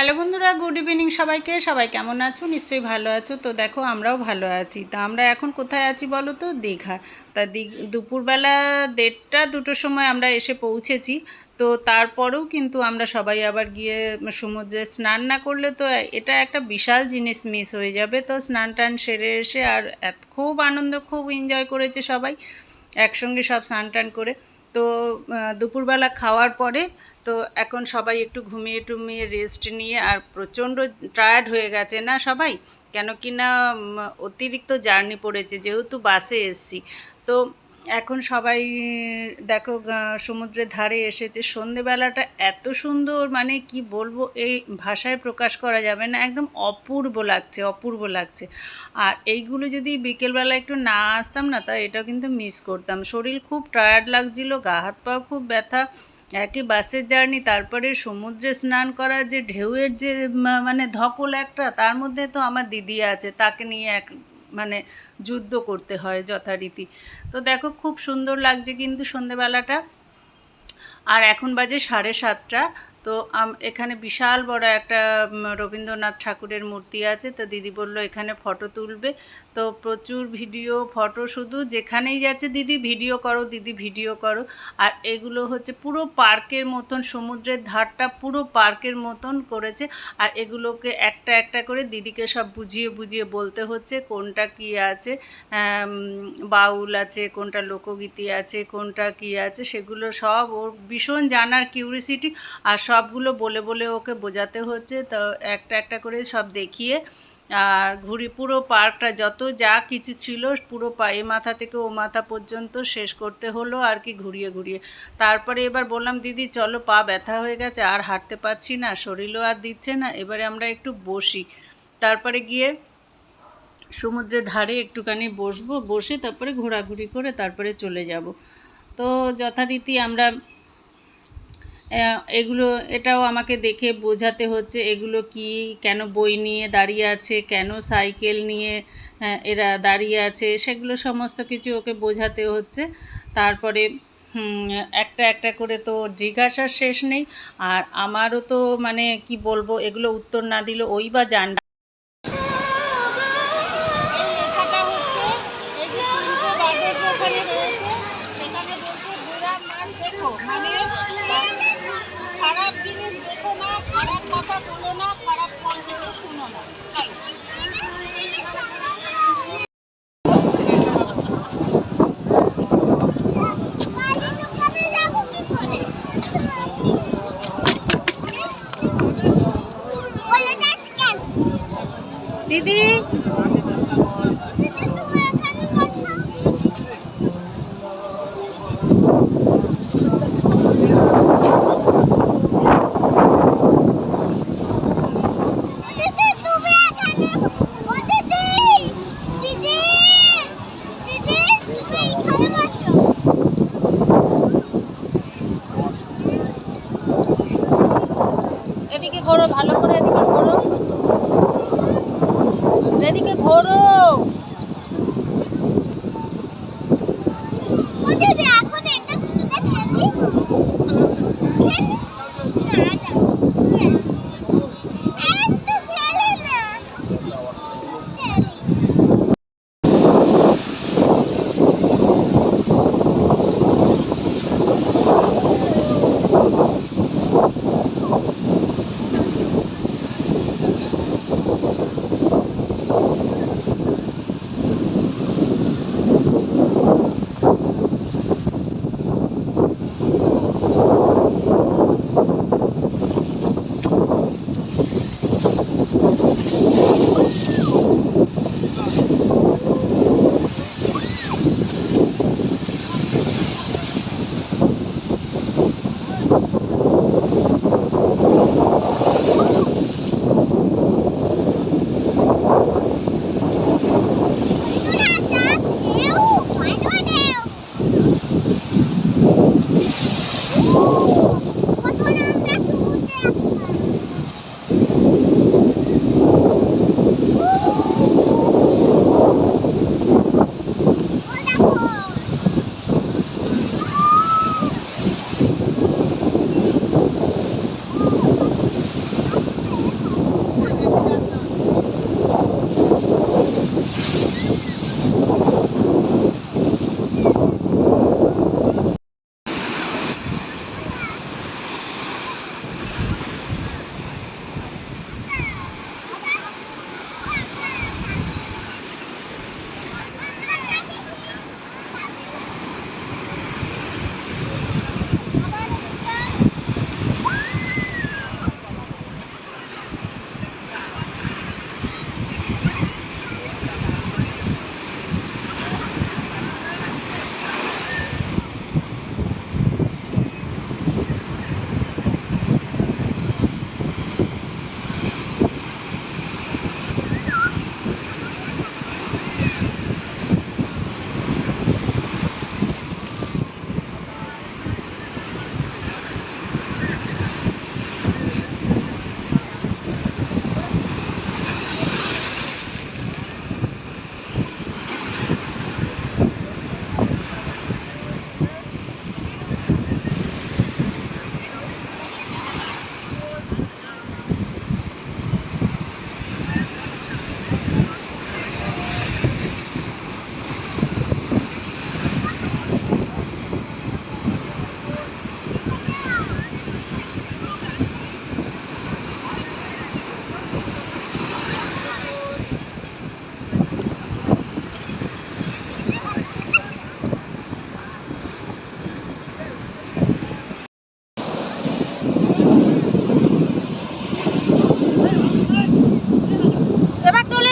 Hello বন্ধুরা, good evening সবাইকে। সবাই কেমন আছো? নিশ্চয়ই ভালো আছো। তো দেখো, আমরাও ভালো আছি। তা আমরা এখন কোথায় আছি বলো তো? দীঘা। তা দুপুরবেলা দেড়টা, দুটোর সময় আমরা এসে পৌঁছেছি। তো তারপরেও কিন্তু আমরা সবাই আবার গিয়ে সমুদ্রে স্নান না করলে তো এটা একটা বিশাল জিনিস মিস হয়ে যাবে। তো স্নান টান সেরে এসে আর খুব আনন্দ, খুব এনজয় করেছে সবাই। একসঙ্গে সব স্নান টান করে তো দুপুরবেলা খাওয়ার পরে তো এখন সবাই একটু ঘুমিয়ে টুমিয়ে রেস্ট নিয়ে আর প্রচণ্ড টায়ার্ড হয়ে গেছে না সবাই? কেন কি না অতিরিক্ত জার্নি পড়েছে, যেহেতু বাসে এসছি। তো এখন সবাই, দেখো সমুদ্রের ধারে এসেছে। সন্ধেবেলাটা এত সুন্দর মানে কি বলব, এই ভাষায় প্রকাশ করা যাবে না, একদম অপূর্ব লাগছে অপূর্ব লাগছে। আর এইগুলো যদি বিকেলবেলা একটু না আসতাম না, তা এটা কিন্তু মিস করতাম। শরীর খুব টায়ার্ড লাগছিল, গা হাত পাও খুব ব্যথা একই বাসের জার্নি তারপরে সমুদ্রে স্নান করার যে ঢেউয়ের যে মানে ধকল একটা, তার মধ্যে তো আমার দিদি আছে, তাকে নিয়ে এক মানে যুদ্ধ করতে হয় যথারীতি। তো দেখো খুব সুন্দর লাগছে কিন্তু সন্ধেবেলাটা। আর এখন বাজে সাড়ে সাতটা। তো এখানে বিশাল বড় একটা রবীন্দ্রনাথ ঠাকুরের মূর্তি আছে। তো দিদি বলল, এখানে ফটো তুলবে। তো প্রচুর ভিডিও, ফটো শুধু যেখানেই যাচ্ছে, দিদি, ভিডিও করো, দিদি, ভিডিও করো। আর এগুলো হচ্ছে পুরো পার্কের মতন, সমুদ্রের ধারটা পুরো পার্কের মতন করেছে। আর এগুলোকে একটা একটা করে দিদিকে সব বুঝিয়ে বুঝিয়ে বলতে হচ্ছে, কোনটা কি আছে বাউল আছে, কোনটা লোকগীতি আছে, কোনটা কি আছে, সেগুলো সব ওর ভীষণ জানার কিউরিসিটি আর সবগুলো বলে বলে ওকে বোঝাতে হচ্ছে। তো একটা একটা করে সব দেখিয়ে, আর ঘুরি পুরো পার্কটা যত যা কিছু ছিল পুরো পা- এ মাথা থেকে ও মাথা পর্যন্ত শেষ করতে হলো আর কি ঘুরিয়ে ঘুরিয়ে। তারপরে এবার বললাম, দিদি, চলো পা ব্যথা হয়ে গেছে, আর হাঁটতে পারছি না, শরীরও আর দিচ্ছে না, এবারে আমরা একটু বসি। তারপরে গিয়ে সমুদ্রের ধারে একটুখানি বসবো, বসে তারপরে ঘোরাঘুরি করে তারপরে চলে যাব। তো যথারীতি আমরা এগুলো এটাও আমাকে দেখে বোঝাতে হচ্ছে এগুলো কি কেন বই নিয়ে দাঁড়িয়ে আছে কেন সাইকেল নিয়ে আহ, এরা দাঁড়িয়ে আছে সেগুলো সমস্ত কিছু ওকে বোঝাতে হচ্ছে। তারপরে একটা একটা করে তো জিজ্ঞাসার শেষ নেই। আর আমারও তো মানে কি বলব এগুলো উত্তর না দিলে ওই বা জান এই লেখাটা হচ্ছে এই যে তিনটে বাঘের যে ওখানে রয়েছে সেখানে বলছে বুড়ার নাম দেখো মানে খারাপ জিনিস দেখো না খারাপ কথা বলো না খারাপ কণ্ঠে শুনো না চলো দিদি এদিকে ঘোরো ভালো করে এদিকে ঘোরো এদিকে ঘোরো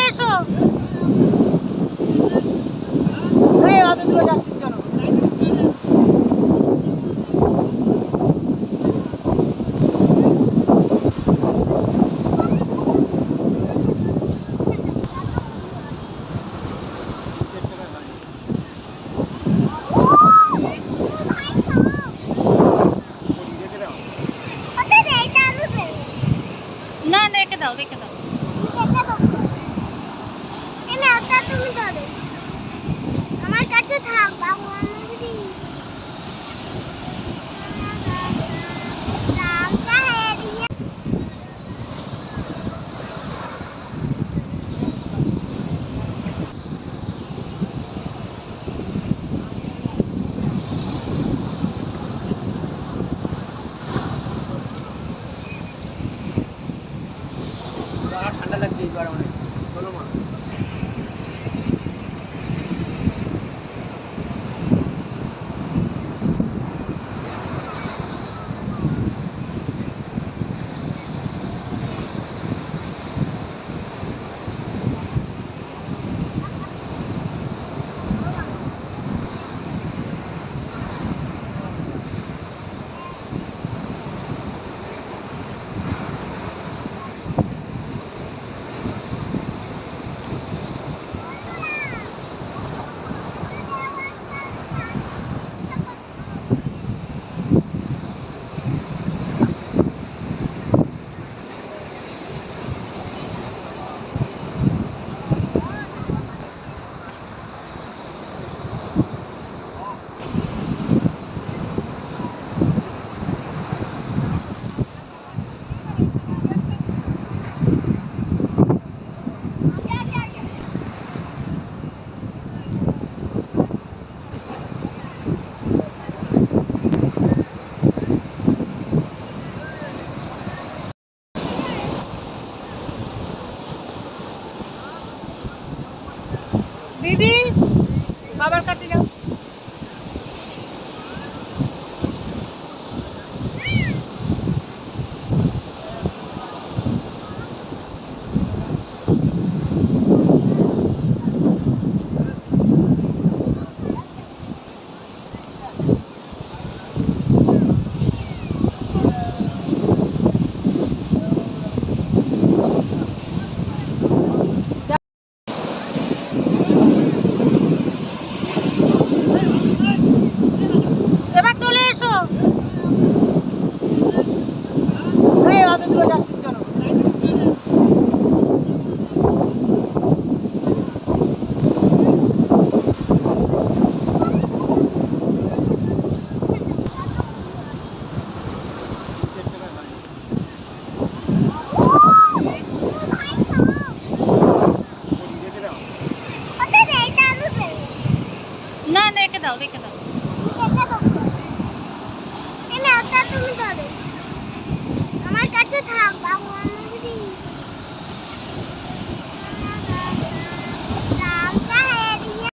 এসো। এই রাতে তুলে ঠান্ডা লাগছে এইবার গরমে চলো মা দিদি বাবার কাছে দাও রেখে দাও। আমার কাছে থাক বাবা।